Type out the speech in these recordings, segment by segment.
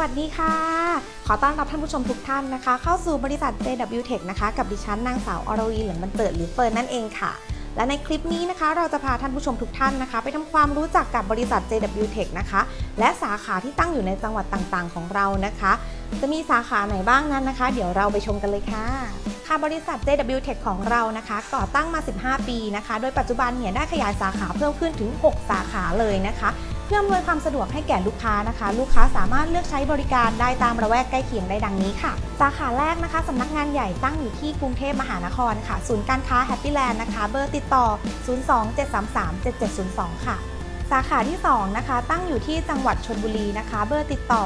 วัสดีค่ะ ขอต้อนรับท่านผู้ชมทุกท่านนะคะ เข้าสู่บริษัท JW Tech นะคะ กับดิฉันนางสาวอรวีเหลืองบันเติดหรือเฟิร์นนั่นเองค่ะ และในคลิปนี้นะคะ เราจะพาท่านผู้ชมทุกท่านนะคะ ไปทำความรู้จักกับบริษัท JW Tech นะคะ และสาขาที่ตั้งอยู่ในจังหวัดต่างๆ ของเรานะคะ จะมีสาขาไหนบ้างนั้นนะคะ เดี๋ยวเราไปชมกันเลยค่ะค่ะบริษัท JW Tech ของเรานะคะ ก่อตั้งมา 15 ปีนะคะ โดยปัจจุบันเนี่ยได้ขยายสาขาเพิ่มขึ้นถึง 6 สาขาเลยนะคะ พื่ออำนวยความสะดวกให้แก่ลูกค้านะคะ ลูกค้าสามารถเลือกใช้บริการได้ตามระแวกใกล้เคียงได้ดังนี้ค่ะ สาขาแรกนะคะสำนักงานใหญ่ตั้งอยู่ที่กรุงเทพมหานครค่ะ ศูนย์การค้าแฮปปี้แลนด์นะคะ เบอร์ติดต่อ 027337702 ค่ะ สาขาที่ 2 นะคะ ตั้งอยู่ที่จังหวัดชนบุรีนะคะ เบอร์ติดต่อ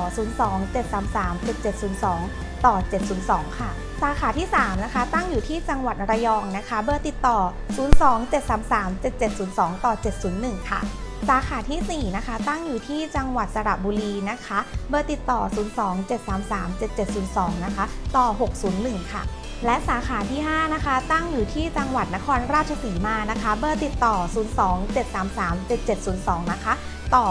027337702 ต่อ 702 ค่ะสาขาที่ 3 นะคะ ตั้งอยู่ที่จังหวัดระยองนะคะ เบอร์ติดต่อ 027337702 ต่อ 701 ค่ะ สาขาทีสี่ 4 นะคะ ตั้งอยู่ที่จังหวัดสระบุรีนะคะ เบอร์ติดต่อ 027337702 นะคะ ต่อ 601 ค่ะ และสาขาที่ 5 นะคะ ตั้งอยู่ที่จังหวัดนครราชสีมานะคะ เบอร์ติดต่อ 027337702 นะคะ ต่อ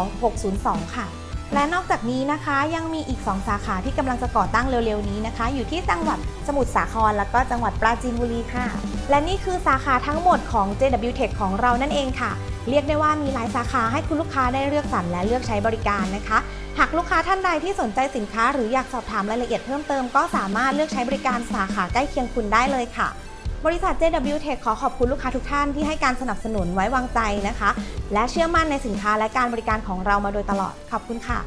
602 ค่ะ และนอกจากนี้นะคะยังมีอีก 2 สาขาที่กำลังจะก่อตั้งเร็วๆนี้นะคะ อยู่ที่จังหวัดสมุทรสาคร แล้วก็จังหวัดปราจีนบุรีค่ะ และนี่คือสาขาทั้งหมดของ JW Tech ของเรานั่นเองค่ะ เรียกได้ว่ามีหลายสาขาให้คุณลูกค้าได้เลือกสรรและเลือกใช้บริการนะคะ หากลูกค้าท่านใดที่สนใจสินค้า หรืออยากสอบถามรายละเอียดเพิ่มเติมก็สามารถเลือกใช้บริการสาขาใกล้เคียงคุณได้เลยค่ะ บริษัท JW Tech ขอขอบคุณลูกค้าทุกท่านที่ให้การสนับสนุนไว้วางใจนะคะ และเชื่อมั่นในสินค้าและการบริการของเรามาโดยตลอด ขอบคุณค่ะ